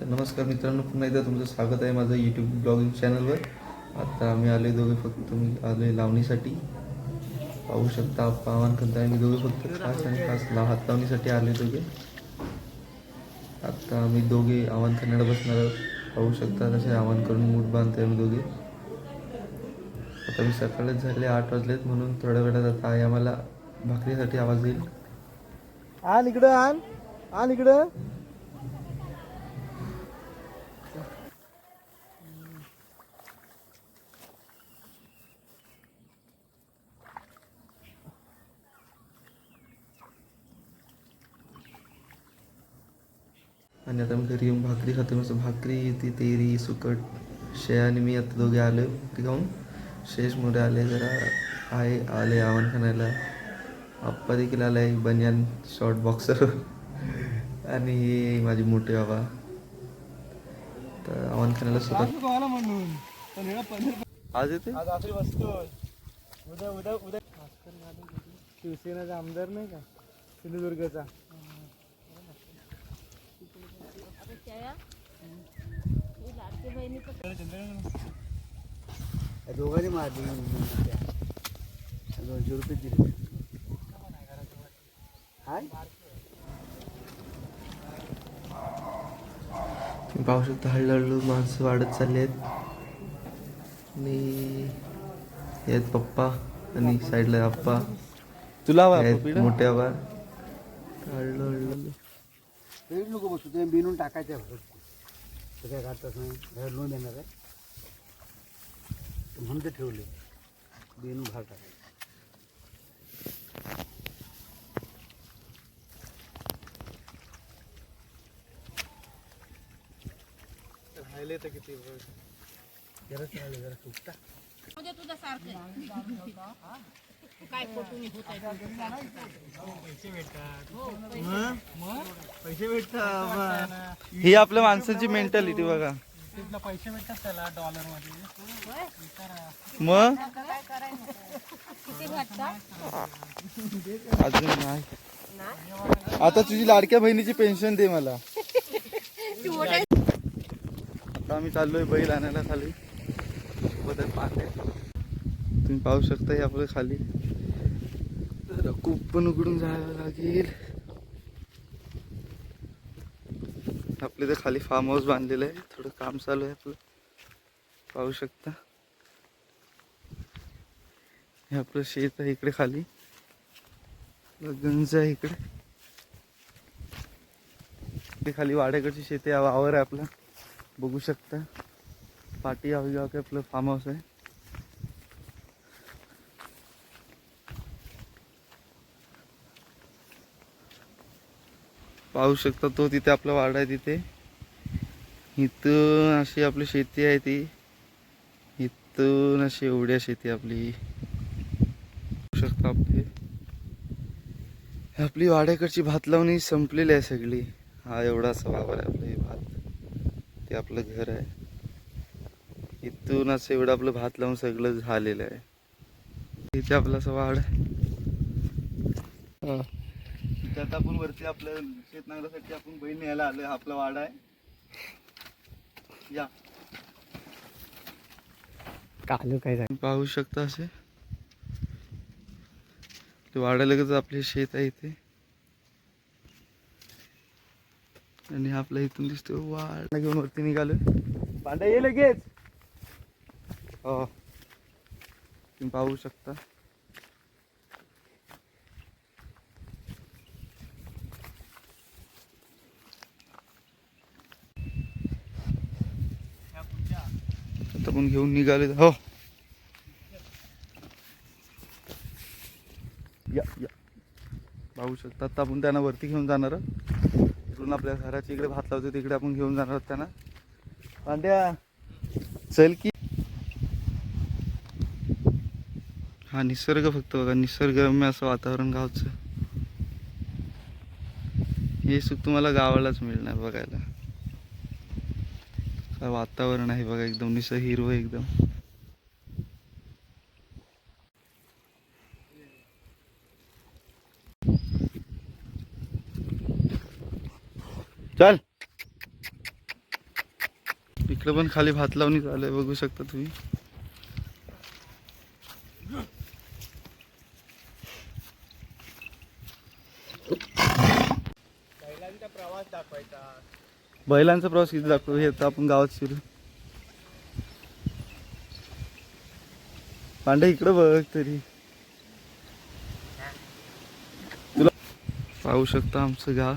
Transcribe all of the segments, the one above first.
तर नमस्कार मित्रांनो पुन्हा एकदा तुमचं स्वागत आहे माझं यूट्यूब ब्लॉगिंग चॅनलवर आता आम्ही आले दोघे फक्त तुम्ही आलो लावणीसाठी. पाहू शकता पावन करता करताय मी दोघे फक्त खास आणि खास ला हात लावणीसाठी आले दोघे. आत्ता आम्ही दोघे आव्हान करण्याला बसणार पाहू शकता तसे आव्हान करून मूठ बांधतोय आम्ही दोघे. आता मी सकाळच झाले आठ वाजलेत म्हणून थोड्या वेळात आता आई आम्हाला भाकरीसाठी आवाज येईल आण इकडं आण आण इकडं. आणि आता मी घरी येऊन भाकरी खातो मस्त भाकरी ती तेरी सुकट शेया आणि मी आता दोघे आले ती खाऊन शेष मोरे आले जरा आहे आले आव्हान खाण्याला आप्पा देखील आला आहे बनियान शॉर्ट बॉक्सर आणि हे माझे मोठे बाबा. तर आव्हान खाण्याला पनीर आज येते उद्या उद्या उद्या. शिवसेनेचा आमदार नाही का? सिंधुदुर्गचा. दोघांनी मारली. दोनशे रुपये दिले. हाय. पाहू शकता हळूहळू माणसं वाढत चालली आहेत हे आहेत पप्पा आणि साईडला आप्पा. तुला आहेत मोठे आबा हळूहळू. तरी नको बसू ते बिनून टाकायचं आहे ते काय काढतात नाही? बाहेर लोन देणार आहे. म्हणून ते ठेवले. बिनून बाहेर टाकायचं. राहिले तर किती? जरा चालेल जरा सुट्टा म्हणजे तुझं सारखं काय फोटो होत पैसे भेटतात. ही आपल्या माणसाची मेंटॅलिटी बघा. पैसे भेटतात त्याला डॉलरमध्ये मग अजून नाही. आता तुझी लाडक्या बहिणीची पेन्शन दे मला. आता आम्ही चाललोय बैल आणायला खाली. सोबत आहे पाण्या तुम्ही पाहू शकता हे आपलं खाली. जरा कूप पण उघडून जायला लागेल. आपले तर खाली फार्म हाऊस बांधलेलं आहे. थोडं काम चालू आहे आपलं. पाहू शकता. हे आपलं शेत आहे इकडे खाली. गंज आहे इकडे. इकडे खाली वाड्याकडची शेती आहे, वावर आहे आपला. बघू शकता. पाटी हवी गाव आपलं फार्म हाऊस आहे. पाहू शकता तो तिथे आपला वाडा आहे तिथे. इथून अशी आपली शेती आहे ती. इथून अशी एवढ्या शेती आपली. पाहू शकता आपली. आपली वाड्याकडची भात लावणी संपलेली आहे सगळी. हा एवढासा वावर आहे आपलं हे भात. ते आपलं घर आहे. इथून असं एवढं आपलं भात लावून सगळं झालेलं आहे. इथे आपलं असं वाड आहे. त्यात आपण वरती आपलं शेत नांगरासाठी आपण बैल न्यायला आलोय. हा आपला वाडा आहे. या. कालू काय पाहू शकता असे? ते वाड्यालगत आपले शेत आहे इथे. आणि आपल्या इथून दिसतो वाड घेऊन वरती निघालो पांड्या ये लगेच. हो. तुम्ही पाहू शकता. आपण घेऊन निघाले. हो. या या. पाहू शकतात आपण त्यांना वरती घेऊन जाणार इकडून आपल्या घराच्या इकडे भात लावतो तिकडे आपण घेऊन जाणार आहोत त्यांना. पांड्या चल की. हा निसर्ग फक्त बघा निसर्गरम्य असं वातावरण गावचं. हे सुख तुम्हाला गावालाच मिळणार बघायला. वातावरण आहे बघा एकदम निस हिरवं एकदम. चल. इकडे पण खाली भात लावणी चालू आहे बघू शकता तुम्ही. बैलांचा प्रवास किती दाखवतो हे तर आपण गावात शिरू पांडे इकडं बघ तरी. तुला पाहू शकता आमचं गाव.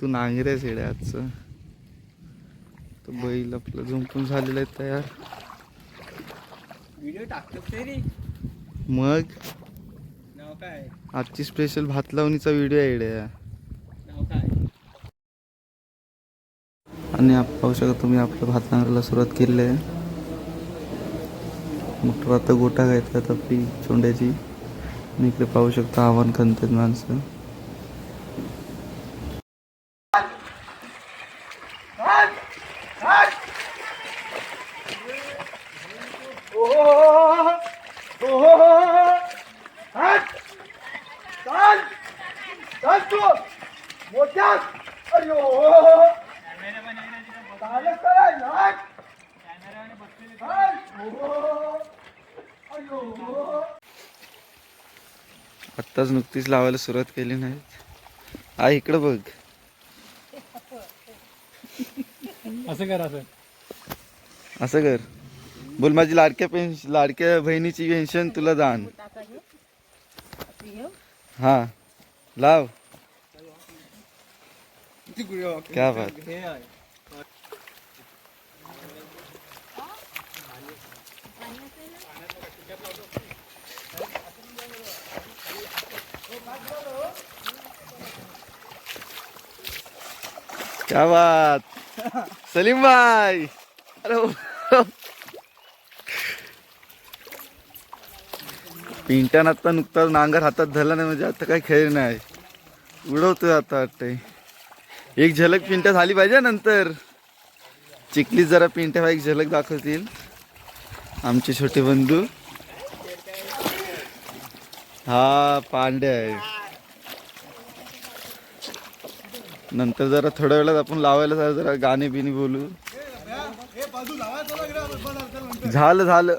तू नांगरे सेड्या आजचं तो बैल आपलं झुंपून झालेला आहे तयार. व्हिडिओ टाकतोस तरी मग? नाव काय? आजची स्पेशल भात लावणीचा व्हिडिओ आहे नाव काय? आणि आप पाहू शकता तुम्ही आपलं भात नांगराला सुरुवात केली आहे. मोटर आता गोटा घ्यायचा आपली चोंड्याची. आणि इकडे पाहू शकता आव्हान खणतात माणसं. आत्ताच नुकतीच लावायला सुरुवात केली नाही. आ इकडं बघ. असं कर असं. असं कर. बोल माझी लाडक्या पेन्शन लाडक्या बहिणीची पेन्शन तुला दान. हा. लाव. क्या बात. हे आहे क्या बात? सलीम भाई। अरे वा. आता नुकताच नांगर हातात धरला नाही म्हणजे आता काही खेळ नाही. उडवतोय आता वाटतंय. एक झलक पिंट्या झाली पाहिजे नंतर. चिखलीत जरा पिंट्या एक झलक दाखवतील. आमचे छोटे बंधू. हा पांडे आहे. नंतर जरा थोड्या वेळात आपण लावायला जरा जरा गाणे बिने बोलू. झालं झालं.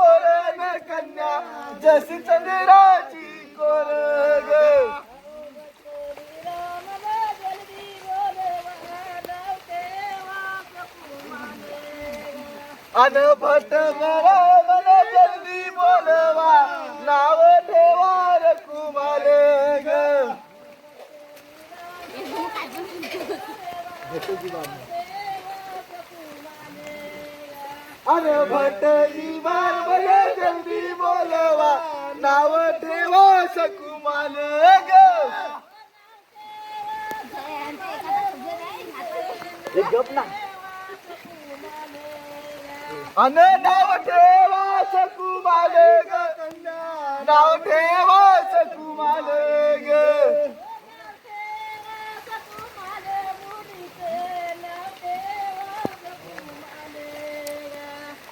कोरे कन्या जशी चंद्राची कोरे अन भट मला मला जल्दी बोलवा नाव ठेवा रकुमाले ग. अन भट इमान मला जल्दी बोलवा. नाव ठेवा सकुमाले ग. अन नाव ठेवा सकुमाले ग नाव ठेवा सकुमाले ग. नाव ठेवा सकुमाले ग.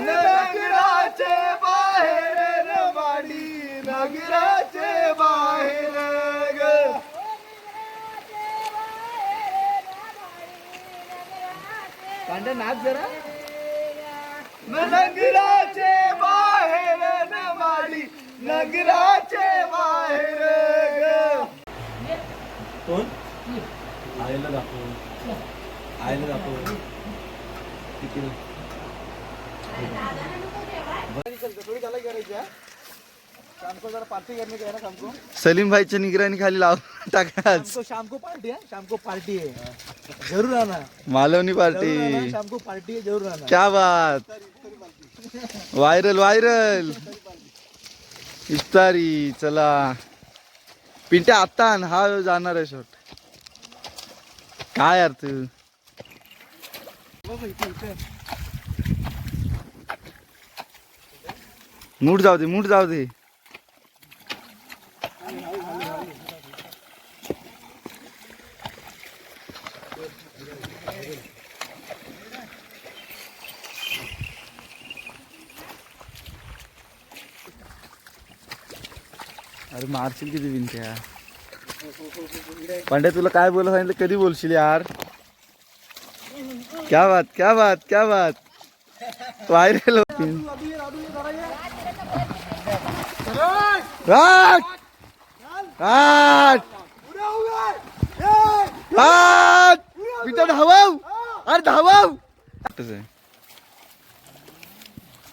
नगराचे बाहेर रवाडी नगराचे बाहेर ग. नाच जरा. नगराचे बाहेर नवाडी नगराचे बाहेर ग. कोण? आईला दाखव. आईला दाखव. किती? सलीम भाईच्या निगराणी खाली लाव टाकाच शाम को पार्टी है शाम को पार्टी है जरूर आना मालवणी पार्टी. शाम को पार्टी है जरूर आना क्या बात. Viral viral. इफ्तारी चला. पिंट्या आत्ता हा जाणार आहे शॉट काय यार मूठ जाऊ दे मूठ जाऊ दे. अरे मारशील किती बिनत्या पांड्या तुला काय बोला सांगितलं? कधी बोलशील यार? क्या बात क्या बात क्या बात. व्हायरल राट राट राट पिता धावाव! अरे धावाव! तसं आहे.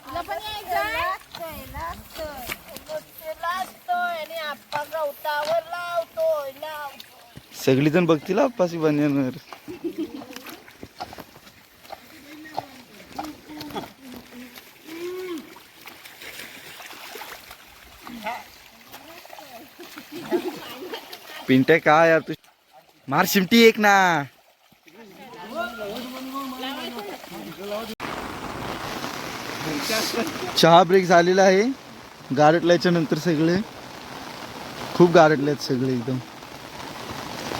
तुला पण यायचंय? लाजतोय आणि आप्पा गवतावर लावतोय लावतोय सगळी जण बघतील आप्पासी बनियानवर पिंट्या काय यार तू? मार शिमटी एक ना. चहा ब्रेक झालेला आहे. गारटल्याच्या नंतर सगळे. खूप गारटले आहेत सगळे एकदम.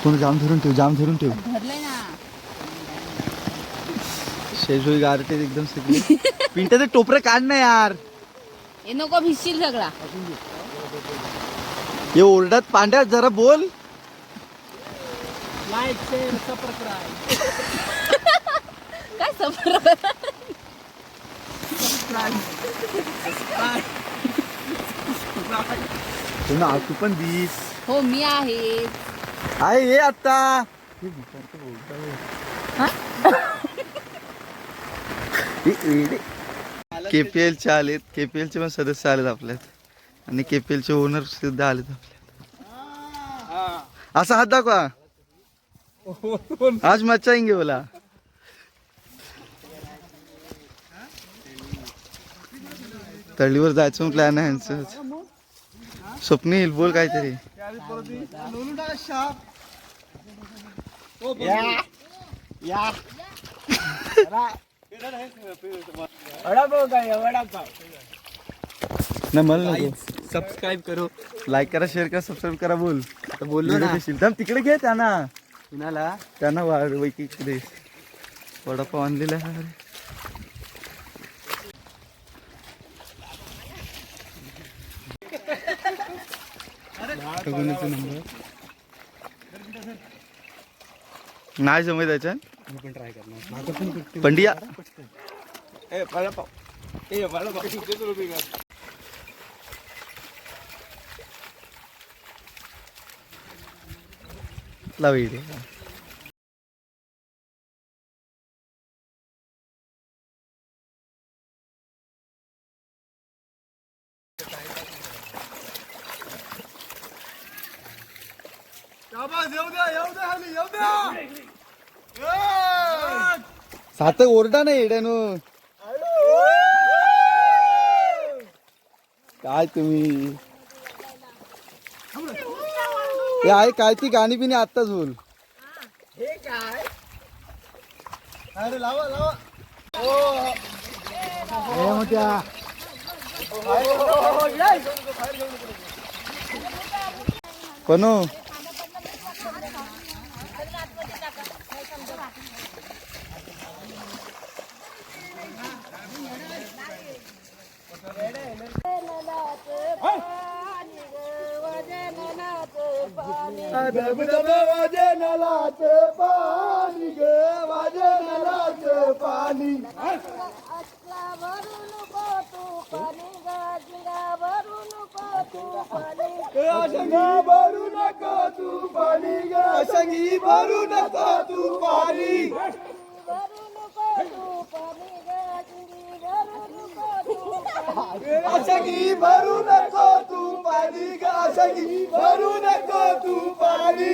कोण जाम धरून ठेव जाम धरून ठेव. शेजोई गारटे एकदम सगळे. पिंट्या ते टोपरं काढ ना यार. हे नको भिजशील सगळा. हे ओरडात पांड्या जरा बोल. काय सफर? तू ना तू पण दिस. हो मी आहे. आहे ये आता. केपीएल चे आलेत केपीएल चे पण सदस्य आलेत आपल्यात. आणि केपीएल चे ओनर सुद्धा आलेत आपल्यात असा हात दाखवा. आज मचाएंगे बोला तळीवर जायचं प्लॅन आहे यांचं स्वप्नील बोल काहीतरी. नाही मला नको. सबस्क्राईब करो. लाईक करा शेअर करा सबस्क्राईब करा बोल. बोललो ना. थांब तिकडे घे त्यांना. कुणाला? त्यांना वा- वैकी इकडे. वडापाव आणलेला आहे. अरे. नंबर नाही जमत त्याच्यात मी पण ट्राय करणार. माझं पण पंडिया. ए वडापाव. ए वडापाव. कुठला व्हिडिओ सात ओरडा नाही येड्यानो काय तुम्ही हे आहे काय ती गाणी बिणी आत्ताच बोल हे मोठ्या कोणो भरून तू पाणी गाजिंगा भरून तू पाणी भरू नको तू पाणी संगी भरू नको तू पाणी. संगी भरू नको तू पाणी संगी भरू नको तू पाणी.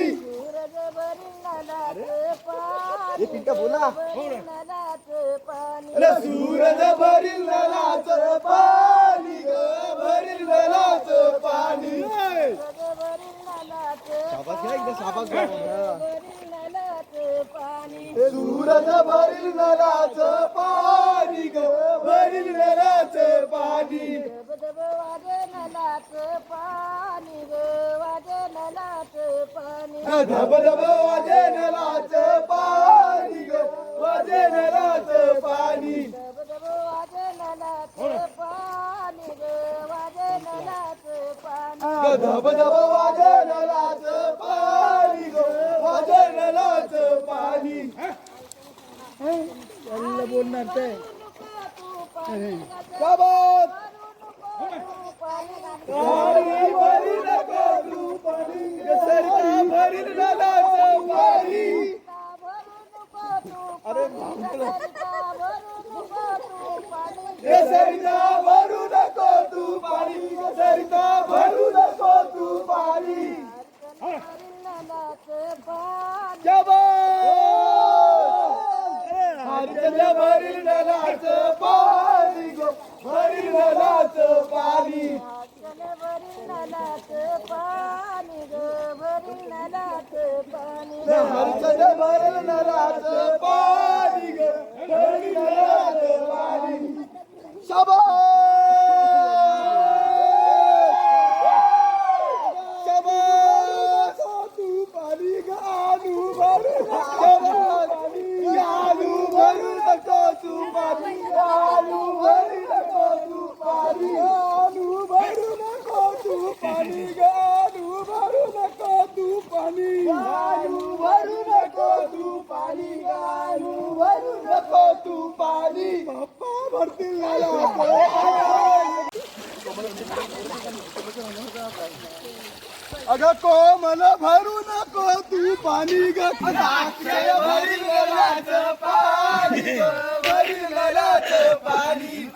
पाणी पिंका बोला. अरे सूरज भरील नलाच पाणी ग भरील नलाच पाणी सूरज भरून नलाच भरून नलाच पाणी सूरज भरील नलाच पाणी ग भरील नलाच पाणी. धब धब वाजे नलाच पाणी ग वाजे नलाच पाणी. धब धब वाजे पाणी गो वाजे नलाच पाणी बोलणार ते बाबा पाणी भरी नको तू पाणी ग सरिता पाणी अरे सरिता भरू नको तू पाणी ग सरिता भरू नको तू पाणी नलाच पाणी हरिचंद्र भरील नलाच पाणी ग भरील नलाच पाणी भरी नलाच पाणी ग भरी नलाच पाणी हरिचंद्र भरील नलाच पाणी ग भरील नलाच पाणी शाबास शाबास तू पाणी ग आणू भरू शाबास आणू भरू नको तू पाणी आणू भरू नको तू पाणी आणू भरू नको तू पाणी ग आणू भरू नको तू पाणी आणू भरू नको तू पाणी ग आणू भरू नको तू पाणी पप्पा भरतील अगं कोमल भरू नको तू पाणी पाणी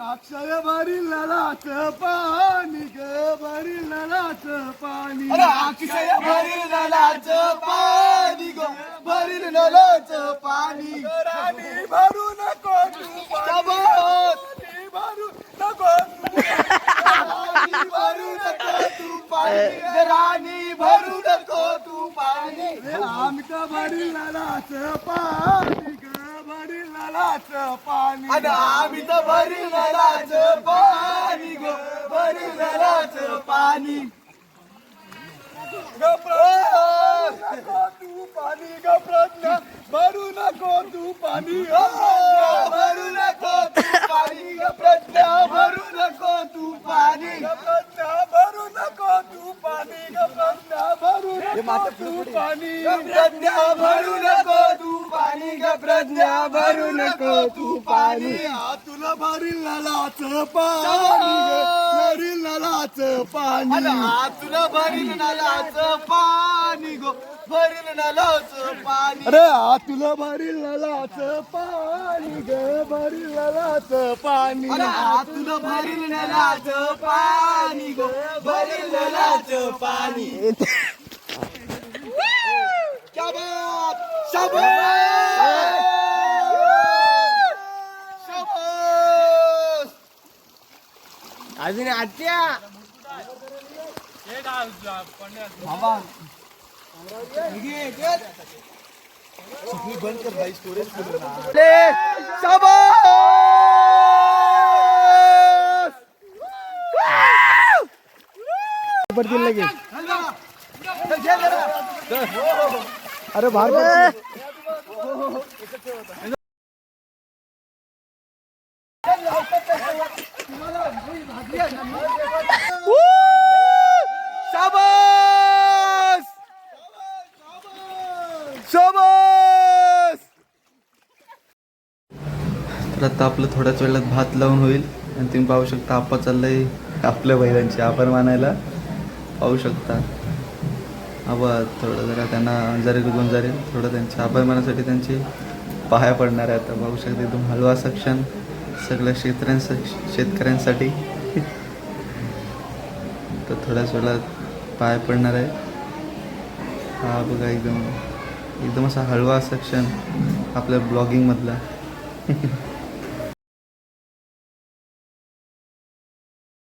अक्षय भरील नलाचं पाणी ग. भरील नलाचं पाणी. अक्षय भरील नलाचं पाणी ग. भरील नलाचं पाणी. राणी भरू नको तू भरू नको राणी भरू नको तू पाणी आमच्या भरू नको पाणी आमचं पाणी आणि आम्ही तर भरील नलाचं पाणी ग भरील पाणी. ग तू पाणी ग प्रज्ञा भरू नको तू पाणी भरू नको तू पाणी ग प्रज्ञा प्रज्ञा भरू नको तू पाणी ग प्रज्ञा भरू नको तू पाणी तुला भरील नलाचं पाणी ग भरील नालाचं पाणी. तुला भरील नालाचं पाणी गो भरील नालाचं पाणी. अरे तुला भरील नालाचं पाणी ग भरील नालाचं पाणी. तुला भरील नालाचं पाणी गो भरील नालाचं पाणी. शाबास शाबास शाबास अजून आत्या पडतील लगेच अरे बाहेर शाबास! शाबास! तर आता आपलं थोड्याच वेळात भात लावून होईल. आणि तुम्ही पाहू शकता आप्पा चाललंय आपल्या बैलांचे आभार मानायला. पाहू शकता. आबा थोडं जरा त्यांना जरी गुजून जाईल. थोडं त्यांचे आभार मानासाठी पाया पडणार आहे आता बघू शकते एकदम हलवा सक्षम सगळ्या शेतकऱ्यांस शेतकऱ्यांसाठी. तर थोड्याच वेळात पाया पडणार आहे. हा बघा एकदम एकदम असा हळवा सक्षम आपल्या ब्लॉगिंगमधला